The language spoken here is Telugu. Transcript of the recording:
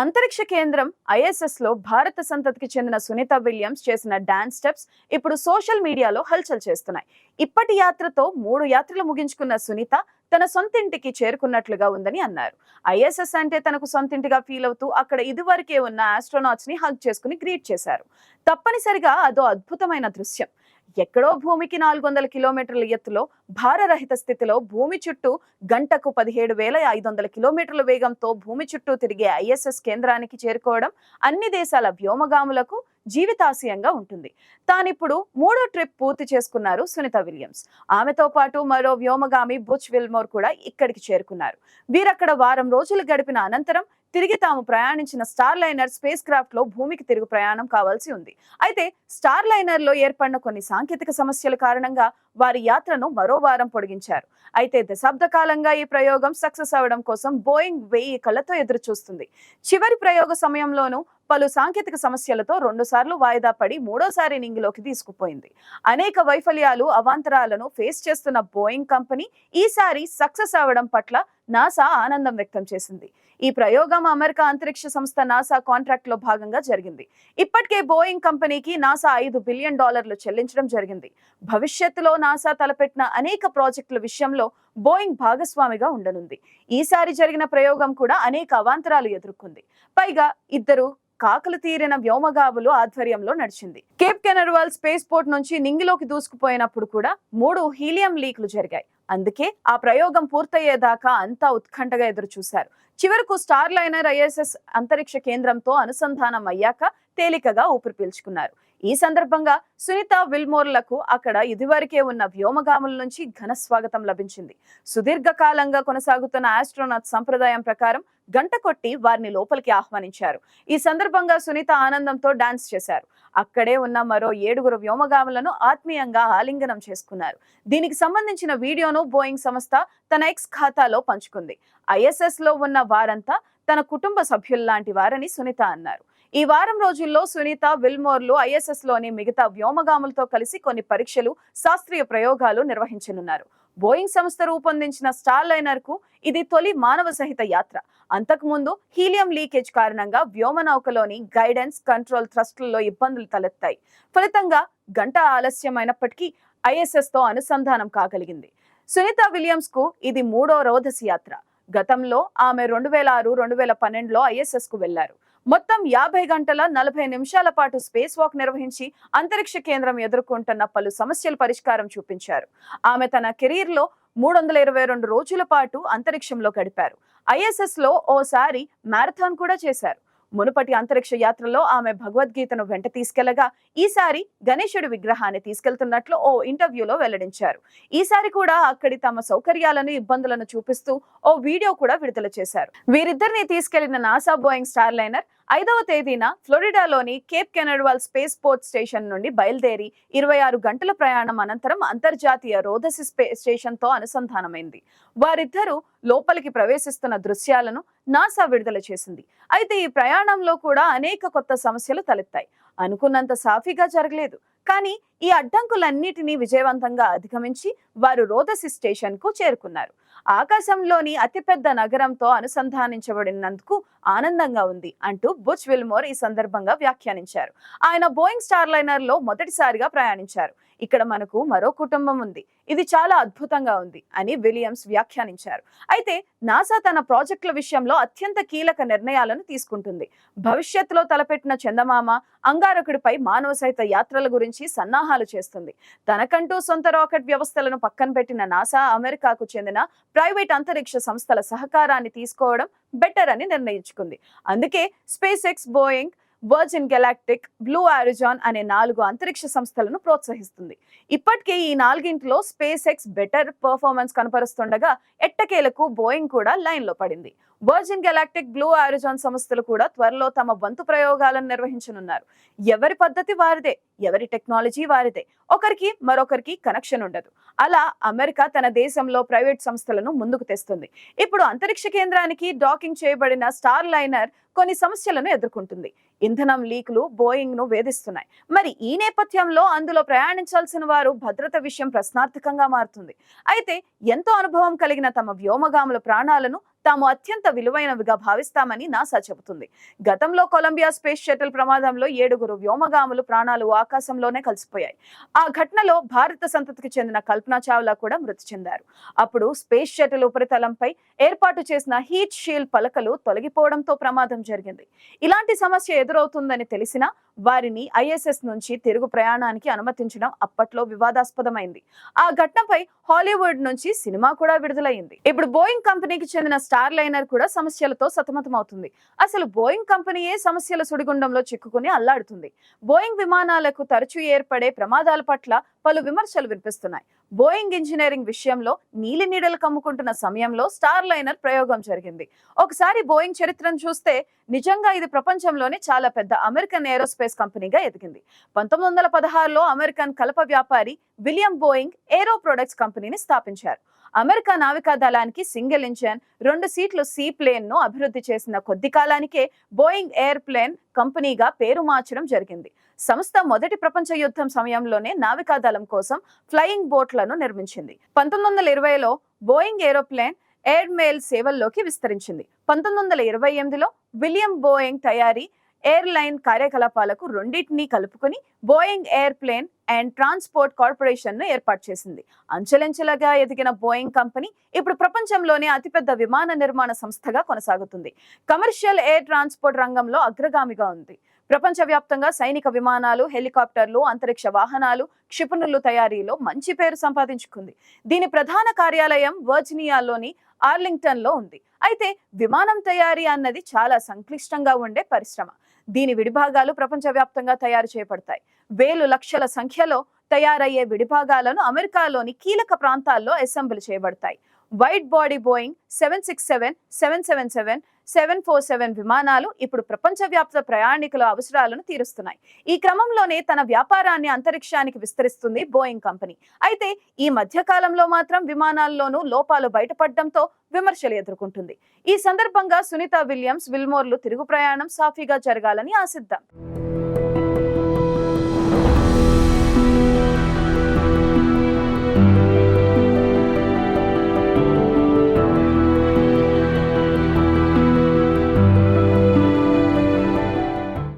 అంతరిక్ష కేంద్రం ఐఎస్ఎస్లో భారత సంతతికి చెందిన సునీత విలియమ్స్ చేసిన డాన్స్ స్టెప్స్ ఇప్పుడు సోషల్ మీడియాలో హల్చల్ చేస్తున్నాయి. ఇప్పటి యాత్రతో మూడు యాత్రలు ముగించుకున్న సునీత తన సొంతింటికి చేరుకున్నట్లుగా ఉందని అన్నారు. ఐఎస్ఎస్ అంటే తనకు సొంతింటిగా ఫీల్ అవుతూ అక్కడ ఇదివరకే ఉన్న ఆస్ట్రోనాట్స్ని హగ్ చేసుకుని గ్రీట్ చేశారు. తప్పనిసరిగా అదో అద్భుతమైన దృశ్యం. ఎక్కడో భూమికి నాలుగు వందల కిలోమీటర్ల ఎత్తులో భారరహిత స్థితిలో భూమి చుట్టూ గంటకు పదిహేడు వేల ఐదు వందల కిలోమీటర్ల వేగంతో భూమి చుట్టూ తిరిగే ఐఎస్ఎస్ కేంద్రానికి చేరుకోవడం అన్ని దేశాల వ్యోమగాములకు జీవితాశయంగా ఉంటుంది. తానిప్పుడు మూడో ట్రిప్ పూర్తి చేసుకున్నారు సునీత విలియమ్స్. ఆమెతో పాటు మరో వ్యోమగామి బుచ్ విల్మోర్ కూడా ఇక్కడికి చేరుకున్నారు. వీరక్కడ వారం రోజులు గడిపిన అనంతరం తిరిగి తాము ప్రయాణించిన స్టార్ లైనర్ స్పేస్ క్రాఫ్ట్లో భూమికి తిరుగు ప్రయాణం కావాల్సి ఉంది. అయితే స్టార్ లైనర్లో ఏర్పడిన కొన్ని సాంకేతిక సమస్యల కారణంగా వారి యాత్రను మరో వారం పొడిగించారు. అయితే దశాబ్ద కాలంగా ఈ ప్రయోగం సక్సెస్ అవడం కోసం బోయింగ్ వెయ్యి కళ్ళతో ఎదురు చూస్తుంది చివరి ప్రయోగ సమయంలోనూ పలు సాంకేతిక సమస్యలతో రెండు సార్లు వాయిదా పడి మూడోసారి నింగిలోకి తీసుకుపోయింది. అనేక వైఫల్యాలు అవాంతరాలను ఫేస్ చేస్తున్న బోయింగ్ కంపెనీ ఈసారి సక్సెస్ అవడం పట్ల నాసా ఆనందం వ్యక్తం చేసింది. ఈ ప్రయోగం అమెరికా అంతరిక్ష సంస్థ నాసా కాంట్రాక్ట్లో భాగంగా జరిగింది. ఇప్పటికే బోయింగ్ కంపెనీకి నాసా ఐదు బిలియన్ డాలర్లు చెల్లించడం జరిగింది. భవిష్యత్తులో నాసా తలపెట్టిన అనేక ప్రాజెక్టుల విషయంలో బోయింగ్ భాగస్వామిగా ఉండనుంది. ఈసారి జరిగిన ప్రయోగం కూడా అనేక అవాంతరాలు ఎదుర్కొంది. పైగా ఇద్దరు కాకలు తీరిన వ్యోమగాములు ఆధ్వర్యంలో నడిచింది. కేప్ కెనర్వాల్ స్పేస్ పోర్ట్ నుంచి నింగిలోకి దూసుకుపోయినప్పుడు కూడా మూడు హీలియం లీక్లు జరిగాయి. అందుకే ఆ ప్రయోగం పూర్తయ్యేదాకా అంతా ఉత్కంఠగా ఎదురు చూశారు చివరకు స్టార్ లైనర్ ఐఎస్ఎస్ అంతరిక్ష కేంద్రంతో అనుసంధానం అయ్యాక తేలికగా ఊపిరి పీల్చుకున్నారు. ఈ సందర్భంగా సునీత విల్మోర్లకు అక్కడ ఇదివరకే ఉన్న వ్యోమగాముల నుంచి ఘన స్వాగతం లభించింది. సుదీర్ఘకాలంగా కొనసాగుతున్న ఆస్ట్రోనాట్ సంప్రదాయం ప్రకారం గంట కొట్టి వారిని లోపలికి ఆహ్వానించారు. ఈ సందర్భంగా సునీత ఆనందంతో డాన్స్ చేశారు. అక్కడే ఉన్న మరో ఏడుగురు వ్యోమగాములను ఆత్మీయంగా ఆలింగనం చేసుకున్నారు. దీనికి సంబంధించిన వీడియోను బోయింగ్ సంస్థ తన ఎక్స్ ఖాతాలో పంచుకుంది. ఐఎస్ఎస్లో ఉన్న వారంతా తన కుటుంబ సభ్యుల్లాంటి వారని సునీత అన్నారు. ఈ వారం రోజుల్లో సునీత విల్మోర్లు ఐఎస్ఎస్లోని మిగతా వ్యోమగాములతో కలిసి కొన్ని పరీక్షలు శాస్త్రీయ ప్రయోగాలు నిర్వహించనున్నారు. బోయింగ్ సంస్థ రూపొందించిన స్టార్ లైనర్కు ఇది తొలి మానవ సహిత యాత్ర. అంతకుముందు హీలియం లీకేజ్ కారణంగా వ్యోమనౌకలోని గైడెన్స్ కంట్రోల్ థ్రస్ట్లలో ఇబ్బందులు తలెత్తాయి. ఫలితంగా గంట ఆలస్యమైనప్పటికీ ఐఎస్ఎస్తో అనుసంధానం కాగలిగింది. సునీత విలియమ్స్కు ఇది మూడో రోధస్ యాత్ర. గతంలో ఆమె రెండు వేల ఆరు రెండు వేల పన్నెండులో ఐఎస్ఎస్కు వెళ్ళారు. మొత్తం యాభై గంటల నలభై నిమిషాల పాటు స్పేస్ వాక్ నిర్వహించి అంతరిక్ష కేంద్రం ఎదుర్కొంటున్న పలు సమస్యల పరిష్కారం చూపించారు. ఆమె తన కెరీర్లో మూడు వందల ఇరవై రెండు రోజుల పాటు అంతరిక్షంలో గడిపారు. ఐఎస్ఎస్లో ఓసారి మ్యారథాన్ కూడా చేశారు. మునుపటి అంతరిక్ష యాత్రలో ఆమె భగవద్గీతను వెంట తీసుకెళ్ళగా ఈసారి గణేశుడి విగ్రహాన్ని తీసుకెళ్తున్నట్లు ఓ ఇంటర్వ్యూలో వెల్లడించారు. ఈసారి కూడా అక్కడి తమ సౌకర్యాలను ఇబ్బందులను చూపిస్తూ ఓ వీడియో కూడా విడుదల చేశారు. వీరిద్దరిని తీసుకెళ్ళిన నాసా బోయింగ్ స్టార్ లైనర్ ఐదవ తేదీన ఫ్లోరిడాలోని Cape Canaveral space port station నుండి బయలుదేరి ఇరవై ఆరు గంటల ప్రయాణం అనంతరం అంతర్జాతీయ రోదసి స్పేస్ స్టేషన్తో అనుసంధానమైంది. వారిద్దరూ లోపలికి ప్రవేశిస్తున్న దృశ్యాలను నాసా విడుదల చేసింది. అయితే ఈ ప్రయాణంలో కూడా అనేక కొత్త సమస్యలు తలెత్తాయి. అనుకున్నంత సాఫీగా జరగలేదు. కానీ ఈ అడ్డంకులన్నిటినీ విజయవంతంగా అధిగమించి వారు రోదసి స్టేషన్కు చేరుకున్నారు. ఆకాశంలోని అతిపెద్ద నగరంతో అనుసంధానించబడినందుకు ఆనందంగా ఉంది అంటూ బుచ్ విల్మోర్ ఈ సందర్భంగా వ్యాఖ్యానించారు. ఆయన బోయింగ్ స్టార్ లైనర్లో మొదటిసారిగా ప్రయాణించారు. ఇక్కడ మనకు మరో కుటుంబం ఉంది. ఇది చాలా అద్భుతంగా ఉంది అని విలియమ్స్ వ్యాఖ్యానించారు. అయితే నాసా తన ప్రాజెక్టుల విషయంలో అత్యంత కీలక నిర్ణయాలను తీసుకుంటుంది. భవిష్యత్తులో తలపెట్టిన చందమామ అంగారకుడిపై మానవ సహిత యాత్రల గురించి సన్నాహాలు చేస్తుంది. తనకంటూ సొంత రాకెట్ వ్యవస్థలను పక్కన పెట్టిన నాసా అమెరికాకు చెందిన ప్రైవేట్ అంతరిక్ష సంస్థల సహకారాన్ని తీసుకోవడం బెటర్ అని నిర్ణయించుకుంది. అందుకే SpaceX Boeing Virgin Galactic Blue Origin అనే నాలుగు అంతరిక్ష సంస్థలను ప్రోత్సహిస్తుంది. ఇప్పటికే ఈ నాలుగింటిలో స్పేస్ ఎక్స్ బెటర్ పర్ఫార్మెన్స్ కనపరుస్తుండగా ఎట్టకేలకు బోయింగ్ కూడా లైన్లో పడింది. వర్జిన్ గెలాక్టిక్ బ్లూ ఆరిజాన్ సంస్థలు కూడా త్వరలో తమ వంతు ప్రయోగాలను నిర్వహించనున్నారు. ఎవరి పద్ధతి వారిదే ఎవరి టెక్నాలజీ వారిదే ఒకరికి మరొకరికి కనెక్షన్ ఉండదు. అలా అమెరికా తన దేశంలో ప్రైవేట్ సంస్థలను ముందుకు తెస్తుంది. ఇప్పుడు అంతరిక్ష కేంద్రానికి డాకింగ్ చేయబడిన స్టార్ లైనర్ కొన్ని సమస్యలను ఎదుర్కొంటుంది. ఇంధనం లీకులు బోయింగ్ను వేధిస్తున్నాయి. మరి ఈ నేపథ్యంలో అందులో ప్రయాణించాల్సిన వారు భద్రత విషయం ప్రశ్నార్థకంగా మారుతుంది. అయితే ఎంతో అనుభవం కలిగిన తమ వ్యోమగాముల ప్రాణాలను తాము అత్యంత విలువైనవిగా భావిస్తామని నాసా చెబుతుంది. గతంలో కొలంబియా స్పేస్ షటిల్ ప్రమాదంలో ఏడుగురు వ్యోమగాములు ప్రాణాలు ఆకాశంలోనే కలిసిపోయాయి. ఆ ఘటనలో భారత సంతతికి చెందిన కల్పనా చావ్లా కూడా మృతి చెందారు. అప్పుడు స్పేస్ షటిల్ ఉపరితలంపై ఏర్పాటు చేసిన హీట్ షీల్డ్ పలకలు తొలగిపోవడంతో ప్రమాదం జరిగింది. ఇలాంటి సమస్య ఎదురవుతుందని తెలిసినా వారిని ఐఎస్ఎస్ నుంచి తిరుగు ప్రయాణానికి అనుమతించడం అప్పట్లో వివాదాస్పదమైంది. ఆ ఘటనపై హాలీవుడ్ నుంచి సినిమా కూడా విడుదలైంది. ఇప్పుడు బోయింగ్ కంపెనీకి చెందిన స్టార్ లైనర్ కూడా సమస్యలతో సతమతమవుతుంది. అసలు బోయింగ్ కంపెనీయే సమస్యల సుడిగుండంలో చిక్కుకుని అల్లాడుతుంది. బోయింగ్ విమానాలకు తరచూ ఏర్పడే ప్రమాదాల పట్ల పలు విమర్శలు వినిపిస్తున్నాయి. బోయింగ్ ఇంజనీరింగ్ విషయంలో నీలి నీడలు కమ్ముకుంటున్న సమయంలో స్టార్ లైనర్ ప్రయోగం జరిగింది. ఒకసారి బోయింగ్ చరిత్రను చూస్తే నిజంగా ఇది ప్రపంచంలోనే చాలా పెద్ద అమెరికన్ ఏరోస్పేస్ కంపెనీగా ఎదిగింది. పంతొమ్మిది వందల పదహారులో అమెరికన్ కలప వ్యాపారి విలియం బోయింగ్ ఏరో ప్రొడక్ట్స్ కంపెనీని స్థాపించారు. అమెరికా నావికా దళానికి సింగిల్ ఇంజన్ రెండు సీట్లు సీ ప్లేన్ను అభివృద్ధి చేసిన కొద్ది కాలానికే బోయింగ్ ఎయిర్ ప్లేన్ కంపెనీగా పేరు మార్చడం జరిగింది. సంస్థ మొదటి ప్రపంచ యుద్ధం సమయంలోనే నావికాదళం కోసం ఫ్లయింగ్ బోట్లను నిర్మించింది. పంతొమ్మిది వందల ఇరవైలో బోయింగ్ ఏరోప్లేన్ ఎయిర్ మెయిల్ సేవల్లోకి విస్తరించింది. పంతొమ్మిది వందల ఇరవై ఎనిమిదిలో విలియం బోయింగ్ తయారీ ఎయిర్ లైన్ కార్యకలాపాలకు రెండింటినీ కలుపుకొని Boeing airplane and transport కార్పొరేషన్ను ఏర్పాటు చేసింది. అంచెలంచెలుగా ఎదిగిన బోయింగ్ కంపెనీ ఇప్పుడు ప్రపంచంలోనే అతిపెద్ద విమాన నిర్మాణ సంస్థగా కొనసాగుతుంది. కమర్షియల్ ఎయిర్ ట్రాన్స్పోర్ట్ రంగంలో అగ్రగామిగా ఉంది. ప్రపంచవ్యాప్తంగా సైనిక విమానాలు హెలికాప్టర్లు అంతరిక్ష వాహనాలు క్షిపణులు తయారీలో మంచి పేరు సంపాదించుకుంది. దీని ప్రధాన కార్యాలయం వర్జినియాలోని ఆర్లింగ్టన్లో ఉంది. అయితే విమానం తయారీ అన్నది చాలా సంక్లిష్టంగా ఉండే పరిశ్రమ. దీని విడిభాగాలు ప్రపంచవ్యాప్తంగా తయారు చేయబడతాయి. వేలు లక్షల సంఖ్యలో తయారయ్యే విడిభాగాలను అమెరికాలోని కీలక ప్రాంతాల్లో అసెంబ్లీ చేయబడతాయి. Wide body Boeing seven six seven seven seven seven seven four seven విమానాలు ఇప్పుడు ప్రపంచవ్యాప్త ప్రయాణికుల అవసరాలను తీరుస్తున్నాయి. ఈ క్రమంలోనే తన వ్యాపారాన్ని అంతరిక్షానికి విస్తరిస్తుంది బోయింగ్ కంపెనీ. అయితే ఈ మధ్య కాలంలో మాత్రం విమానాల్లోనూ లోపాలు బయటపడడంతో విమర్శలు ఎదుర్కొంటుంది. ఈ సందర్భంగా సునీత విలియమ్స్ విల్మోర్లు తిరుగు ప్రయాణం సాఫీగా జరగాలని ఆశిద్దాం.